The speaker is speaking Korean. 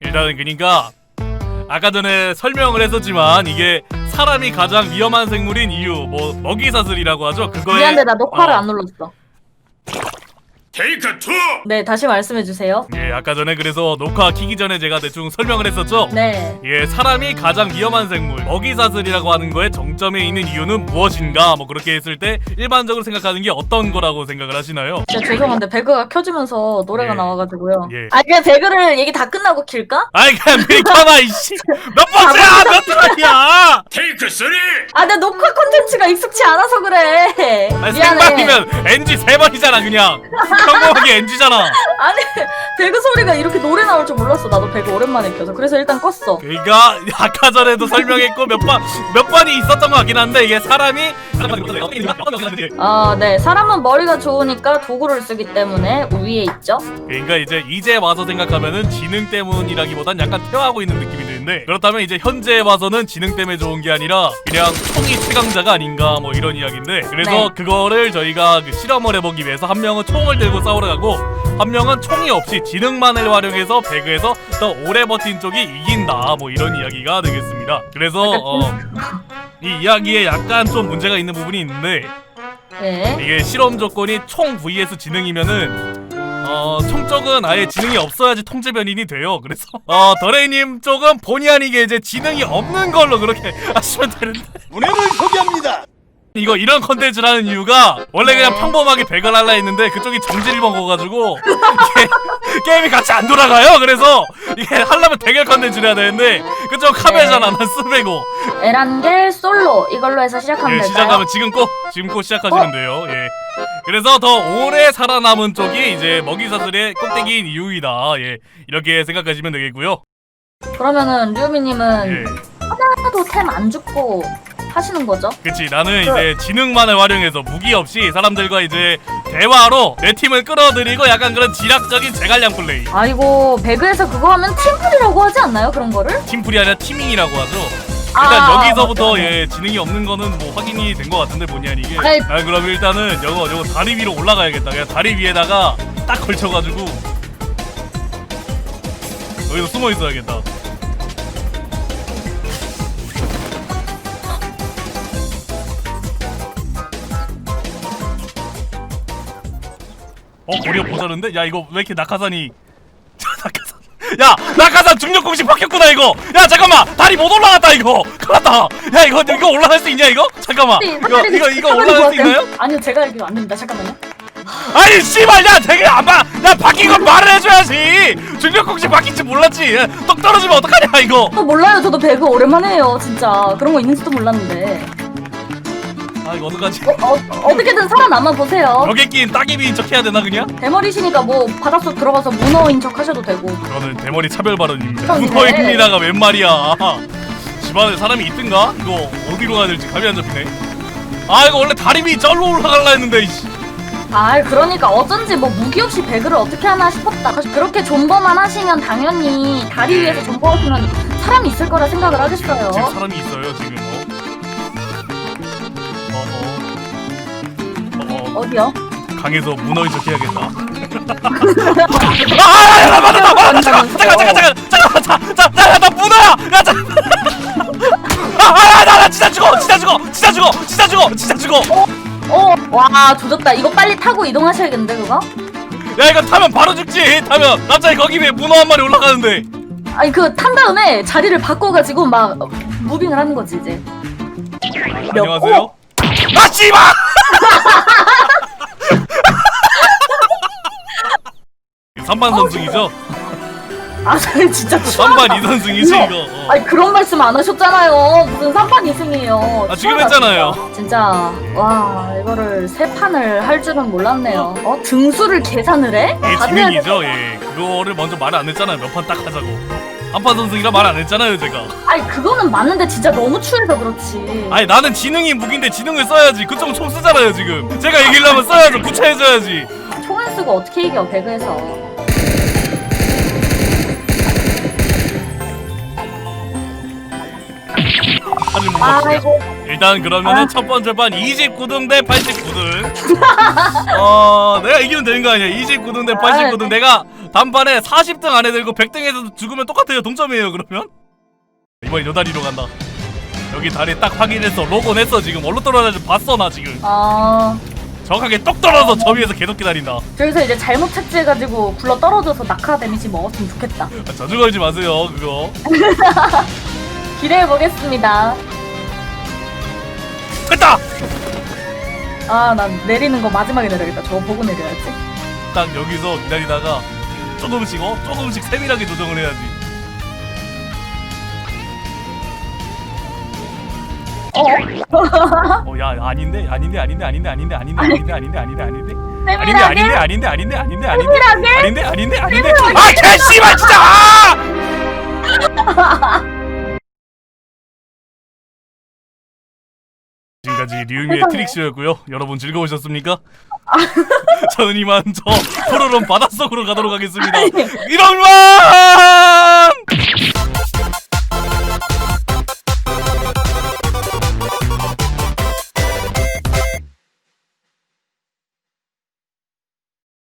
일단은 그니까 아까 전에 설명을 했었지만 이게 사람이 가장 위험한 생물인 이유 뭐 먹이사슬이라고 하죠 그거에 미안한데 나 녹화를 어, 안 눌렀어. 테이크 투 네, 다시 말씀해 주세요. 예 아까 전에 그래서 녹화 키기 전에 제가 대충 설명을 했었죠 네. 예, 사람이 가장 위험한 생물 먹이사슬이라고 하는 거에 정점에 있는 이유는 무엇인가 뭐 그렇게 했을 때 일반적으로 생각하는 게 어떤 거라고 생각을 하시나요? 진짜 죄송한데 배그가 켜지면서 노래가 예. 나와가지고요. 예. 아 그냥 배그를 얘기 다 끝나고 킬까? 아이 그냥 밀켜봐 이씨 몇 번째야 몇 번이야 테이크 쓰리 아내 녹화 컨텐츠가 익숙치 않아서 그래. 아니, 미안해. 생방이면 NG 세 번이잖아 그냥 평범하게 NG잖아 아니 배그 소리가 이렇게 노래 나올 줄 몰랐어. 나도 배그 오랜만에 켜서 그래서 일단 껐어. 그러니까 아까 전에도 설명했고 몇 번 몇 번이 있었던 것 같긴 한데 이게 사람이 아 네. 사람은 머리가 좋으니까 도구를 쓰기 때문에 위에 있죠. 그러니까 이제 이제 와서 생각하면은 지능 때문이라기보단 약간 퇴화하고 있는 느낌이 드는데 그렇다면 이제 현재 와서는 지능 때문에 좋은 게 아니라 그냥 총이 최강자가 아닌가 뭐 이런 이야기인데 그래서 네. 그거를 저희가 그 실험을 해보기 위해서 한 명은 총을 들고 싸우러 가고 한 명은 총이 없이 지능만을 활용해서 배그에서 더 오래 버틴 쪽이 이긴다 뭐 이런 이야기가 되겠습니다 그래서 어, 이 이야기에 약간 좀 문제가 있는 부분이 있는데 네. 이게 실험 조건이 총 vs 지능이면은 어, 총 쪽은 아예 지능이 없어야지 통제 변인이 돼요. 그래서 어, 더레이님 쪽은 본의 아니게 이제 지능이 없는 걸로 그렇게 하시면 되는데 무대를 소개합니다 이거 이런 컨텐츠를 하는 이유가 원래 그냥 네. 평범하게 배걸 할라 했는데 그쪽이 정지를 먹어가지고 이게 게임이 같이 안 돌아가요. 그래서 이게 하려면 대결 컨텐츠를 해야 되는데 그쪽 카메잖아 난 쓰배고 에란겔 솔로 이걸로 해서 시작하면 예, 될까요? 시작하면 지금 꼭 지금 꼭 시작하시면 돼요. 예. 그래서 더 오래 살아남은 쪽이 이제 먹이사슬의 꼭대기인 이유이다. 예. 이렇게 생각하시면 되겠고요. 그러면은 류미님은 예. 하나도 템 안 죽고 하시는 거죠? 그치 나는 이제 지능만을 활용해서 무기 없이 사람들과 이제 대화로 내 팀을 끌어들이고 약간 그런 지략적인 제갈량 플레이. 아이고 배그에서 그거 하면 팀플이라고 하지 않나요? 그런 거를? 팀플이 아니라 티밍이라고 하죠. 일단 아, 여기서부터. 예 지능이 없는 거는 뭐 확인이 된 것 같은데 본의 아니게. 아이. 아 그럼 일단은 요거 요거 다리 위로 올라가야겠다. 그냥 다리 위에다가 딱 걸쳐가지고 여기서 숨어 있어야겠다. 어 거리가 모자른데? 야 이거 왜 이렇게 낙하산이 낙하산. 야 낙하산 중력 공식 바뀌었구나 이거. 야 잠깐만. 다리 못 올라갔다 이거. 큰일났다. 야 이거 이거 올라갈 수 있냐 이거? 잠깐만. 이거 이거 이거 올라갈 수 있나요? 아니요 제가 알기로 안 됩니다. 잠깐만요. 아니 씨발 야 되게 안봐 야 바뀐 건 말을 해줘야지. 중력 공식 바뀐지 몰랐지. 야, 똑 떨어지면 어떡하냐 이거. 저 몰라요. 저도 배그 오랜만에 해요 진짜. 그런 거 있는지도 몰랐는데. 아 이거 어떡하지? 어, 어, 어떻게든 살아남아 보세요. 벽에 낀 따개비인 척 해야 되나 그냥? 대머리시니까 뭐 바닷속 들어가서 문어인 척 하셔도 되고. 그거는 대머리 차별 발언입니다. 문어입니다가 웬 말이야. 집안에 사람이 있든가? 이거 어디로 가야 될지 감이 안 잡히네. 아 이거 원래 다리 위 절로 올라갈라 했는데 이씨. 아 그러니까 어쩐지 뭐 무기 없이 배그를 어떻게 하나 싶었다. 그렇게 존버만 하시면 당연히 다리 위에서 존버하시면 사람이 있을 거라 생각을 하겠어요. 지금 사람이 있어요 지금 어? 어? 어? 어디요? 강에서 문어인 척 해야겠다 아! 야, 맞다 맞다 잠깐 잠깐 잠깐 잠깐 잠깐 잠깐 나 문어야 야 잠깐 아나나 진짜 죽어 진짜 죽어 진짜 죽어 진짜 죽어 진짜 죽어 어, 와 조졌다 이거 빨리 타고 이동하셔야겠는데 그거? 야 이거 타면 바로 죽지 타면 갑자기 거기 위에 문어 한 마리 올라가는데 아니 그 탄 다음에 자리를 바꿔가지고 막 무빙을 하는 거지 이제 안녕하세요 아 씨발 삼반 선승이죠? 아 진짜 삼반 이선승이지 이거- 이거. 어. 아니 그런 말씀 안 하셨잖아요. 무슨 3판 2승이에요. 아 지금 했잖아요. 진짜. 와 이거를 세 판을 할 줄은 몰랐네요. 어 등수를 계산을 해? 해야 지능이죠 예. 그거를 먼저 말 안 했잖아요. 몇 판 딱 하자고. 한판 선승이라 말 안 했잖아요 제가. 아니 그거는 맞는데 진짜 너무 추해서 그렇지. 아니 나는 지능이 무기인데 지능을 써야지. 그쪽은 총 쓰잖아요 지금. 제가 이기려면 써야죠. 구차해줘야지. 총을 쓰고 어떻게 이겨 배그에서 아니 뭐 봅시다 아이고 일단 그러면은 아. 첫 번째 판 29등 대 89등. 어, 내가 이기면 되는 거 아니야? 29등 대 89등. 아, 네. 내가 단판에 40등 안에 들고 100등에서 죽으면 똑같아요. 동점이에요. 그러면 이번에 요 다리로 간다. 여기 다리 딱 확인했어. 로고 냈어 지금. 얼로 떨어졌는지 봤어 나 지금. 아 정확하게 똑 떨어져 저 위에서 계속 기다린다. 저기서 이제 잘못 착지해가지고 굴러 떨어져서 낙하 데미지 먹었으면 좋겠다. 아, 자주 걸지 마세요 그거. 기대해 보겠습니다. 됐다. 아 난 내리는 거 마지막에 내려야겠다. 저거 보고 내려야지. 딱 여기서 기다리다가 조금씩 어 조금씩 세밀하게 조정을 해야지. 어어야 아닌데 아닌데 아닌데 아닌데 아닌데 아닌데 아닌데 아닌데 아닌데 아닌데 아닌데 세밀하게 아닌데 아닌데 아닌데 아닌데 아닌데 세밀하게? 아닌데 아닌데 아닌데 아 개씨발 진짜 아! 지금까지 류미의 트릭쇼였고요. 여러분 즐거우셨습니까? 저는 이만 저 푸르른 바닷속으로 가도록 하겠습니다. 이런 말